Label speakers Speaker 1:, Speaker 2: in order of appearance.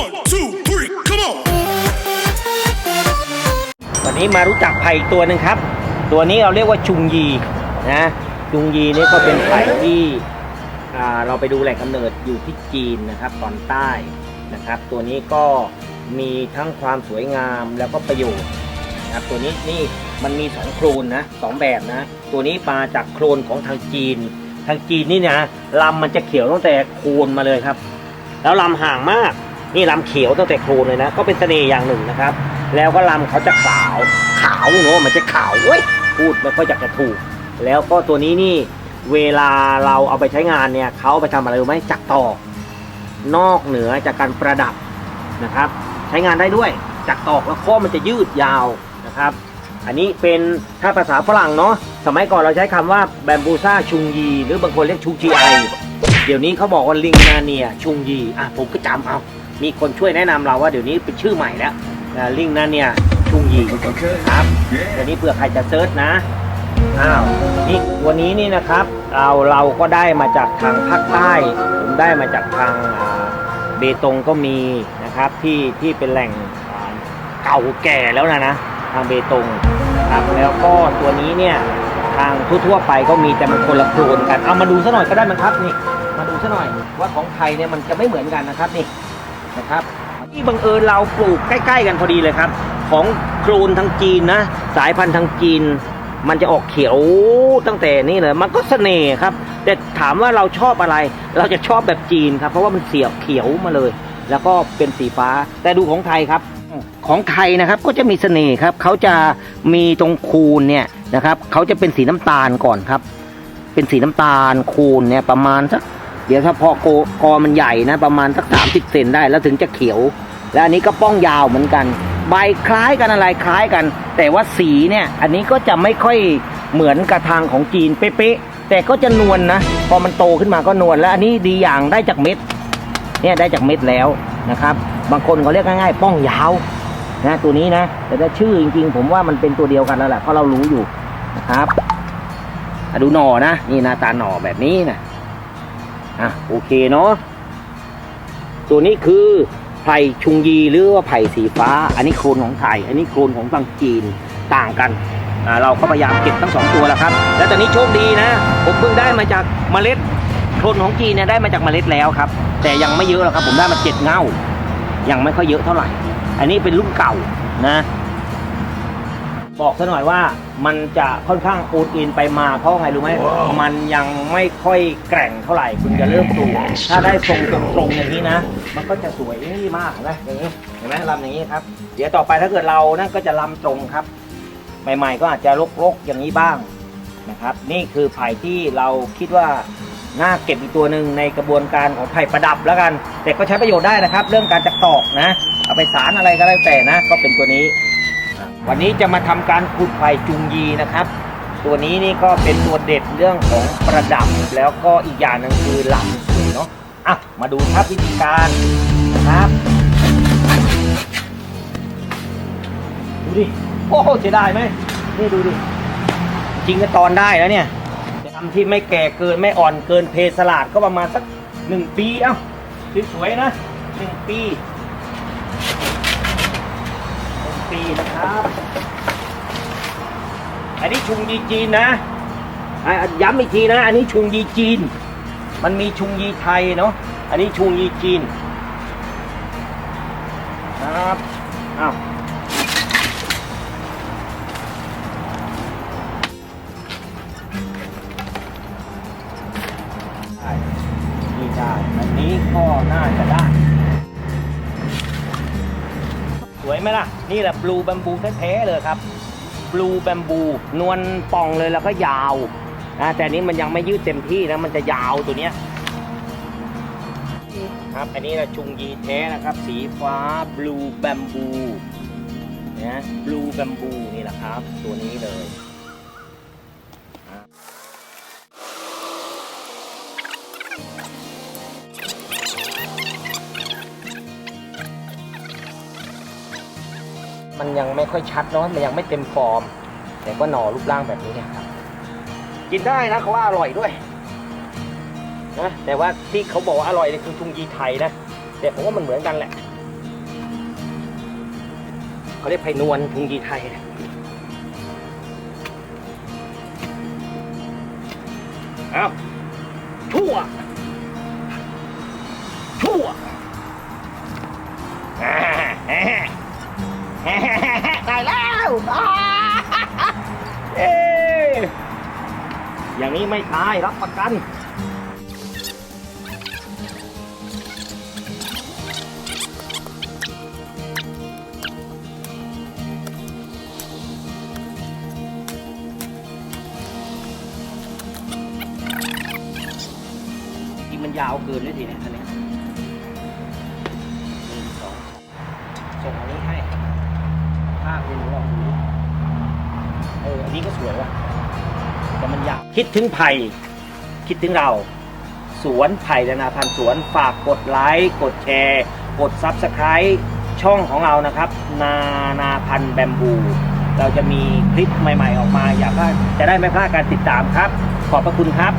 Speaker 1: One, two, three, come on.
Speaker 2: วันนี้มารู้จักไผ่อีกตัวหนึ่งครับ ตัวนี้เราเรียกว่าชุงยีนะชุงยีนี่ก็เป็นไผ่ที่อ่าเราไปดูแหล่งกำเนิดอยู่ที่จีนนะครับตอนใต้นะครับ ตัวนี้ก็มีทั้งความสวยงามแล้วก็ประโยชน์นะครับตัวนี้นี่มันมีสองโคลนนะสองแบบนะ ตัวนี้มาจากโคลนของทางจีน ทางจีนนี่นะลำมันจะเขียวตั้งแต่โคนมาเลยครับ แล้วลำห่างมาก นี่ลำเขียวตั้งแต่โคลนเลยนะ ก็เป็นเสน่ห์อย่างหนึ่งนะครับ แล้วก็ลำเขาจะขาว ขาวเนอะมันจะขาวเว้ยพูดไม่ค่อยอยากจะถูก แล้วก็ตัวนี้นี่เวลาเราเอาไปใช้งานเนี่ยเขาเอาไปทำอะไรรู้ไหมจักตอก นอกเหนือจากการประดับนะครับ ใช้งานได้ด้วยจักตอกแล้วข้อมันจะยืดยาวนะครับ อันนี้เป็นถ้าภาษาฝรั่งเนาะสมัยก่อนเราใช้คำว่าแบมบูซ่าชุงยี หรือบางคนเรียกชุงจีไอ เดี๋ยวนี้เขาบอกว่าลิงนาเนียชุงยีอะผมก็จำเอา มีคนช่วยแนะนำเราว่าเดี๋ยวนี้เป็นชื่อใหม่แล้วนะลิงนาเนียชุงยีครับเดี๋ยวนี้เผื่อใครจะเซิร์ชนะอ้าวนี่วันนี้นี่นะครับเราเราก็ได้มาจากทางภาคใต้ ผมได้มาจากทางเบตงก็มีนะครับที่ที่เป็นแหล่งเก่าแก่แล้วนะนะทางเบตงครับแล้วก็ตัวนี้เนี่ยทางทั่วๆไปก็มีแต่มันคนละโคลนกัน เอามาดูซะหน่อยก็ได้มั้งครับนี่ มาดูซะหน่อยว่าของไทยเนี่ยมันจะไม่เหมือนกันนะครับนี่นะครับที่บังเอิญเราปลูกใกล้ ๆ กันพอดีเลยครับ ของโคลนทางจีนนะ สายพันธุ์ทางจีน มันจะออกเขียวตั้งแต่นี่เลยมันก็เสน่ห์ครับ แต่ถามว่าเราชอบอะไร เราจะชอบแบบจีนครับ เพราะว่ามันเสียบเขียวมาเลย แล้วก็เป็นสีฟ้า แต่ดูของไทยครับ ของไทยนะครับก็จะมีเสน่ห์ครับเขาจะมีตรงคูณเนี่ยนะครับเขาจะเป็นสีน้ำตาลก่อนครับ เป็นสีน้ำตาลคูณเนี่ยประมาณสัก เดี๋ยวถ้าพอโกกอมันใหญ่นะ ประมาณสักสามสิบเซนได้แล้วถึงจะเขียว และอันนี้ก็ป้องยาวเหมือนกัน ใบคล้ายกันอะไรคล้ายกัน แต่ว่าสีเนี่ยอันนี้ก็จะไม่ค่อยเหมือนกระทางของจีนเป๊ะๆแต่ก็จะนวลนะพอมันโตขึ้นมาก็นวลและอันนี้ดีอย่างได้จากเม็ดเนี่ยได้จากเม็ดแล้วนะครับ บางคนเขาเรียกง่ายๆ ป้องยาวนะตัวนี้นะ แต่ถ้าชื่อจริงๆ ผมว่ามันเป็นตัวเดียวกันแล้วแหละเพราะเรารู้อยู่นะครับดูหน่อนะ นี่หน้าตาหน่อแบบนี้นะ อะโอเคเนาะตัวนี้คือไผ่ชุงยีหรือว่าไผ่สีฟ้า อันนี้โคลนของไทย อันนี้โคลนของทางจีนต่างกันอ่าเราก็พยายามเก็บทั้งสองตัวแล้วครับ แล้วตอนนี้โชคดีนะ ผมเพิ่งได้มาจากเมล็ดโคลนของจีนเนี่ยได้มาจากเมล็ดแล้วครับ แต่ยังไม่เยอะหรอกครับ ผมได้มาเจ็ดเง่ายังไม่ค่อยเยอะเท่าไหร่ อันนี้เป็นรุ่นเก่านะ บอกซะหน่อยว่ามันจะค่อนข้างปูดอินไปมาเพราะไงรู้ไหมมันยังไม่ค่อยแกร่งเท่าไหร่คุณจะเริ่มปลูกถ้าได้ทรงตรงๆอย่างนี้นะ มันก็จะสวยนี่มากเห็นไหมอย่างนี้เห็นไหมลำอย่างนี้ครับ เดี๋ยวต่อไปถ้าเกิดเรานั่นก็จะลำตรงครับ ใหม่ ๆ ก็อาจจะรกๆอย่างนี้บ้างนะครับ นี่คือไผ่ที่เราคิดว่าน่าเก็บอีกตัวหนึ่งในกระบวนการของไผ่ประดับแล้วกัน แต่ก็ใช้ประโยชน์ได้นะครับ เรื่องการจักตอกนะ เอาไปสารอะไรก็แล้วแต่นะ ก็เป็นตัวนี้อะ วันนี้จะมาทำการขุดไผ่จุงยีนะครับ ตัวนี้นี่ก็เป็นตัวเด็ดเรื่องของประดับแล้วก็อีกอย่างหนึงคือลำสวยเนาะอะมาดูครับวิธีการนะครับดูดิโอ้โหเสียดายไหมนี่ดูดิจริงก็ตอนได้แล้วเนี่ยทำที่ไม่แก่เกินไม่อ่อนเกินเพสลาดก็ประมาณสักหนึ่งปีเอ้าสวยๆนะหนึ่งปีหนึ่ง ปีนะครับ อันนี้ชุงยีจีนนะอะย้ำอีกทีนะ อันนี้ชุงยีจีน มันมีชุงยีไทยเนาะ อันนี้ชุงยีจีน ครับ อ้าว สวยไหมล่ะ นี่แหละบลูแบมบูแท้ๆเลยครับบลูแบมบูนวลป่องเลยแล้วก็ยาวนะแต่นนี้มันยังไม่ยืดเต็มที่นะมันจะยาวตัวเนี้ยครับ อันนี้นะชุงยีแท้นะครับ สีฟ้าบลูแบมบูนะบลูแบมบูนี่แหละครับ ตัวนี้เลย มันยังไม่ค่อยชัดเนาะมันยังไม่เต็มฟอร์ม แต่ก็หน่อรูปร่างแบบนี้เนี่ยครับกินได้นะเขาว่าอร่อยด้วยนะแต่ว่าที่เขาบอกว่าอร่อยเนี่ยคือทุงยีไทยนะแต่ผมว่ามันเหมือนกันแหละเขาเรียกไผ่นวลทุงยีไทยเนี่ยเอาชั่วชั่ว แฮ่ได้แล้วอ่าเอ้ยอย่างนี้ไม่ตายรับประกันที่มันยาวเกินเลยทีเนี่ยอันนี้ ภาพที่หนูลองดูเอออันนี้ก็สวยว่ะแต่มันยาวคิดถึงไผ่คิดถึงเรา สวนไผ่และนาพันธ์สวนฝากกดไลค์กดแชร์ กดซับสไคร b e ช่องของเรานะครับ นานาพันธ์แบมบู เราจะมีคลิปใหม่ ๆ ออกมา อยากว่าจะได้ไม่พลาดการติดตามครับ ขอบพระคุณครับ